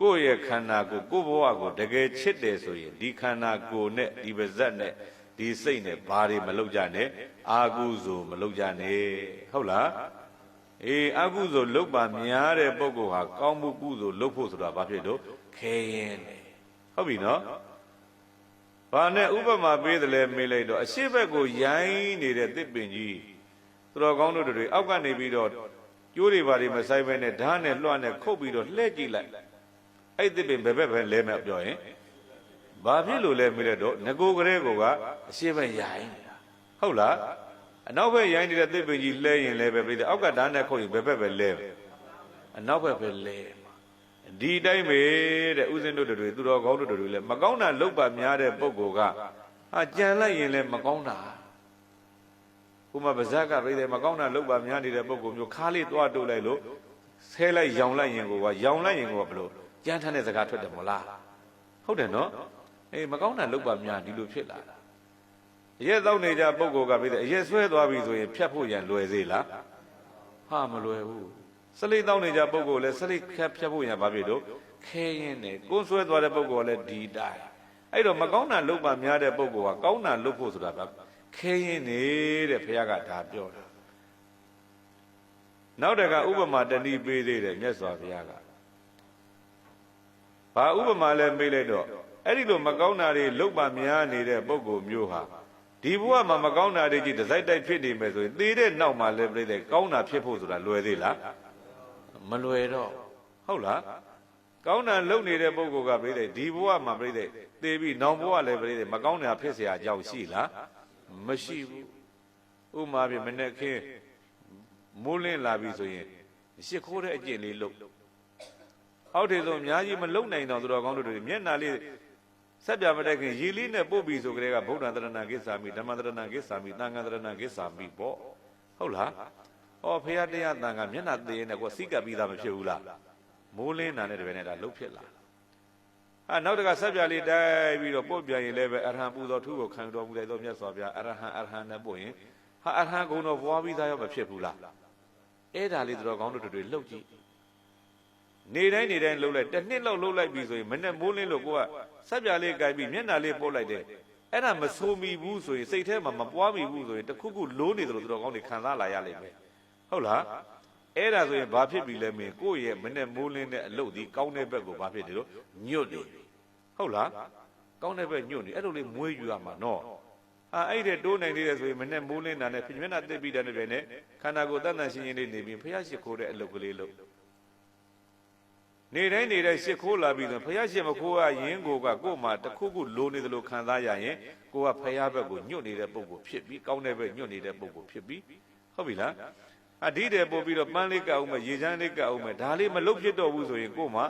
ကိုယ့်ရဲ့ခန္ဓာကိုယ်ကိုယ့်ဘဝကိုတကယ်ချစ်တယ်ဆိုရင်ဒီခန္ဓာကိုယ်နဲ့ဒီပါဇက်နဲ့ဒီစိတ်နဲ့ဘာတွေမလုပ်ကြနဲ့အာကုသိုလ်မလုပ်ကြနဲ့ဟုတ်လားအေးအာကုသိုလ်လုပ်ပါများတဲ့ပုဂ္ဂိုလ်ဟာကောင်းမှုကုသိုလ်လုပ်ဖို့ဆိုတာဘာဖြစ်လို့ခဲရင်တယ်ဟုတ်ပြီနော်ဘာနဲ့ဥပမာပေးတယ်လဲမေးလိုက်တော့အရှိဘက်ကိုရိုင်းနေတဲ့တစ်ပင်ကြီးသူတော်ကောင်းတို့တွေအောက်ကနေပြီးတော့ကျိုးတွေဘာတွေမဆိုင်ဘဲနဲ့ဓာတ်နဲ့လွှတ်နဲ့ခုတ်ပြီးတော့လှဲ့ကြည့်လိုက် အဲ့ဒီတစ်ပင်ဘယ်ဘက်ပဲလဲမဲ့ပြောရင်ဘာဖြစ်လို့လဲမေးလိုက်တော့ငကိုကလေးကအရှိဘက်ရိုင်းနေတာဟုတ်လားအနောက်ဘက်ရိုင်းနေတဲ့တစ်ပင်ကြီးလှဲရင်လည်းပဲပြိတ္တအောက်ကဓာတ်နဲ့ခုတ်ရင်ဘယ်ဘက်ပဲလဲအနောက်ဘက်ပဲလဲဒီတိုင်းပဲတဲ့ဥစဉ်တို့တွေသူတော်ကောင်းတို့တွေလည်းမကောင်းတာလုပ်ပါများတဲ့ပုံကောကဟာကြံလိုက်ရင်လည်းမကောင်းတာခုမှပါဇက်ကပြိတ္တမကောင်းတာလုပ်ပါများနေတဲ့ပုံကောမျိုးခါးလေးတွားတိုးလိုက်လို့ဆဲလိုက်ရောင်လိုက်ရင်ကိုကရောင်လိုက်ရင်ကိုကဘလို့ ကြမ်းထမ်းတဲ့စကားထွက်တယ်မလားဟုတ်တယ်နော်အေးမကောင်းတာလုပ်ပါများဒီလိုဖြစ်လာတာအရက်တော့နေကြပုံကောကပြိတ္တအရက်ဆွဲသွားပြီဆိုရင်ဖြတ်ဖို့ရန်လွယ်သေးလားဟာမလွယ်ဘူးစလိတ်တော့နေကြပုံကောလည်းစလိတ်ဖြတ်ဖြတ်ဖို့ရန်ဘာဖြစ်တော့ခဲရင်နဲ့ကိုယ်ဆွဲသွားတဲ့ပုံကောလည်းဒီတိုင်းအဲ့တော့မကောင်းတာလုပ်ပါများတဲ့ပုံကောကကောင်းတာလုပ်ဖို့ဆိုတာကခဲရင်နေတဲ့ဘုရားကဒါပြောတာနောက်တကဥပမာတဏှိပေးသေးတယ်မြတ်စွာဘုရားက ဘာဥပမာလဲမေးလိုက်တော့အဲ့ဒီလိုမကောင်းတာတွေလုပ်ပါများနေတဲ့ပုံကောမျိုးဟာဒီဘဝမှာမကောင်းတာတွေကြီးတစ်စိုက်တိုက်ဖြစ်နေမယ်ဆိုရင်သေတဲ့နောက်မှာလည်းပြိတဲ့ကောင်းတာဖြစ်ဖို့ဆိုတာလွယ်သေးလားမလွယ်တော့ဟုတ်လားကောင်းတာလုပ်နေတဲ့ပုဂ္ဂိုလ်ကပြိတဲ့ဒီဘဝမှာပြိတဲ့သေပြီးနောင်ဘဝလည်းပြိတဲ့မကောင်းတာဖြစ်เสียအကြောင်းရှိလားမရှိဘူးဥမာပြမနဲ့ခင်းမိုးလင်းလာပြီဆိုရင်ရှ िख ိုးတဲ့အကျင့်လေးလုပ် အောက်ထေဆုံးအများကြီးမလုံနိုင်တော့သူတော်ကောင်းတို့တွေမျက်နှာလေးဆက်ပြမတက်ခင်ရေလေးနဲ့ပို့ပြီးဆိုကြတဲ့ကဗုဒ္ဓံတရဏဂိစ္ဆာမိဓမ္မတရဏဂိစ္ဆာမိသံဃာတရဏဂိစ္ဆာမိပေါ့ဟုတ်လားဩဖေရတရားတန်ခါမျက်နှာသေးရင်ကိုစိတ်ကပ်ပြီးသားမဖြစ်ဘူးလားမိုးလင်းတာနဲ့တပည့်နဲ့ဒါလှုပ်ဖြစ်လာဟာနောက်တကဆက်ပြလေးတိုက်ပြီးတော့ပို့ပြန်ရင်လည်းပဲအရဟံပူတော်ထုကိုခံတော်မူတဲ့သောမြတ်စွာဘုရားအရဟံအရဟံနဲ့ပို့ရင်ဟာအရဟံဂုဏ်တော်ဘွားပြီးသားရောမဖြစ်ဘူးလားအဲ့ဒါလေးတော်ကောင်းတို့တွေလှုပ်ကြည့် နေတိုင်းနေတိုင်းလှုပ်လိုက်တစ်နှစ်လောက်လှုပ်လိုက်ပြီဆိုရင်မနဲ့မိုးလင်းလို့ကိုကဆက်ပြလေးကြိုက်ပြီးမျက်နှာလေးပို့လိုက်တယ်အဲ့ဒါမဆိုးမိဘူးဆိုရင်စိတ်ထဲမှာမပွားမိဘူးဆိုရင်တခုခုလိုးနေတယ်လို့တော်ကောင်းတွေခံစားလာရလိမ့်မယ်ဟုတ်လားအဲ့ဒါဆိုရင်ဘာဖြစ်ပြီလဲမင်းကိုယ့်ရဲ့မနဲ့မိုးလင်းတဲ့အလုပ်ဒီကောင်းတဲ့ဘက်ကိုဘာဖြစ်တယ်လို့ညွတ်နေဟုတ်လားကောင်းတဲ့ဘက်ညွတ်နေအဲ့လိုလေးမွေးယူရမှာနော်အာအဲ့တဲ့တိုးနိုင်သေးတယ်ဆိုရင်မနဲ့မိုးလင်းတာနဲ့ပြင်မျက်နှာတက်ပြီးတဲ့နေ့ပဲနဲ့ခန္ဓာကိုယ်တန်တန်ရှင်းရှင်းလေးနေပြီးဖះရှိခိုးတဲ့အလုပ်ကလေးလုပ် နေတိုင်းနေတိုင်းရှ िख ိုးလာပြီးဆိုဖះရှိမခိုးရရင်ကိုကကို့မှာတခုခုလိုနေသလိုခံစားရရင်ကိုကဖះဘက်ကိုညွတ်နေတဲ့ပုံကိုဖြစ်ပြီးကောင်းတဲ့ဘက်ညွတ်နေတဲ့ပုံကိုဖြစ်ပြီးဟုတ်ပြီလားအဒီတဲ့ပို့ပြီးတော့ပန်းလေးကအောင်မယ်ရေချမ်းလေးကအောင်မယ်ဒါလေးမလုတ်ဖြစ်တော့ဘူးဆိုရင်ကို့မှာ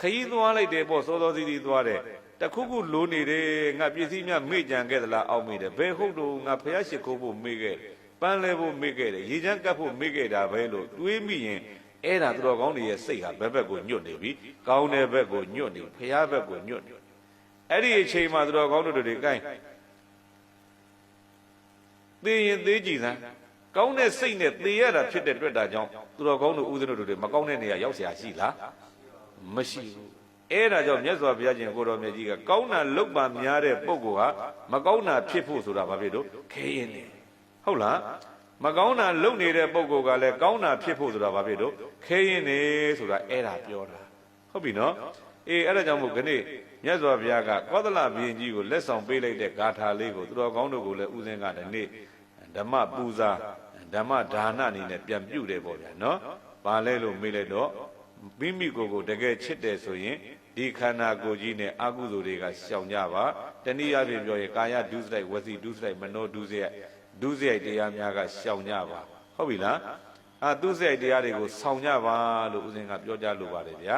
ခရီးသွားလိုက်တယ်ပေါ့စောစောစီးစီးသွားတယ်တခုခုလိုနေတယ်ငါပစ္စည်းများမေ့ကြံခဲ့သလားအောက်မေ့တယ်ဘယ်ဟုတ်တော့ငါဖះရှိခိုးဖို့မေ့ခဲ့ပန်းလဲဖို့မေ့ခဲ့တယ်ရေချမ်းကပ်ဖို့မေ့ခဲ့တာပဲလို့တွေးမိရင် အဲ့ဒါသူတော်ကောင်းတွေရဲ့စိတ်ဟာဘက်ဘက်ကိုညွတ်နေပြီကောင်းတဲ့ဘက်ကိုညွတ်နေဖះဘက်ကိုညွတ်နေအဲ့ဒီအချိန်မှာသူတော်ကောင်းတို့တွေကိုင်းသိရင်သေးကြည်စမ်းကောင်းတဲ့စိတ်နဲ့သေရတာဖြစ်တဲ့အတွက်ဒါကြောင့်သူတော်ကောင်းတို့ဦးဇင်းတို့တွေမကောင်းတဲ့နေရာရောက်เสียရှိလားမရှိဘူးအဲ့ဒါကြောင့်မြတ်စွာဘုရားရှင်ကိုတော်မြတ်ကြီးကကောင်းတာလုပ်ပါများတဲ့ပုဂ္ဂိုလ်ဟာမကောင်းတာဖြစ်ဖို့ဆိုတာဘာဖြစ်လို့ခဲရင်နေဟုတ်လား မကောင်းတာလုပ်နေတဲ့ပုဂ္ဂိုလ်ကလည်းကောင်းတာဖြစ်ဖို့ဆိုတာဘာဖြစ်လို့ခဲရင်နေဆိုတာအဲ့ဒါပြောတာဟုတ်ပြီနော်အေးအဲ့ဒါကြောင့်မို့ခဏမြတ်စွာဘုရားကကောသလဘုရင်ကြီးကိုလက်ဆောင်ပေးလိုက်တဲ့ဂါထာလေးကိုသူတော်ကောင်းတို့ကိုလည်းဦးဇင်းကဒီနေ့ဓမ္မပူဇာဓမ္မဒါနအနေနဲ့ပြန်ပြုတယ်ပေါ့ဗျာနော်။ဘာလဲလို့မေးလိုက်တော့မိမိကိုယ်ကိုတကယ်ချစ်တယ်ဆိုရင်ဒီခန္ဓာကိုယ်ကြီးနဲ့အကုသိုလ်တွေကရှောင်ကြပါ။တနည်းအားဖြင့်ပြောရင်ကာယဒုစရိုက်ဝစီဒုစရိုက်မနောဒုစရိုက် ဒုစရိုက်တရားများကရှောင်ကြပါ။ဟုတ်ပြီလား။အာဒုစရိုက်တရားတွေကိုဆောင်ကြပါလို့ဦးဇင်းကပြောကြလိုပါတယ်ဗျာ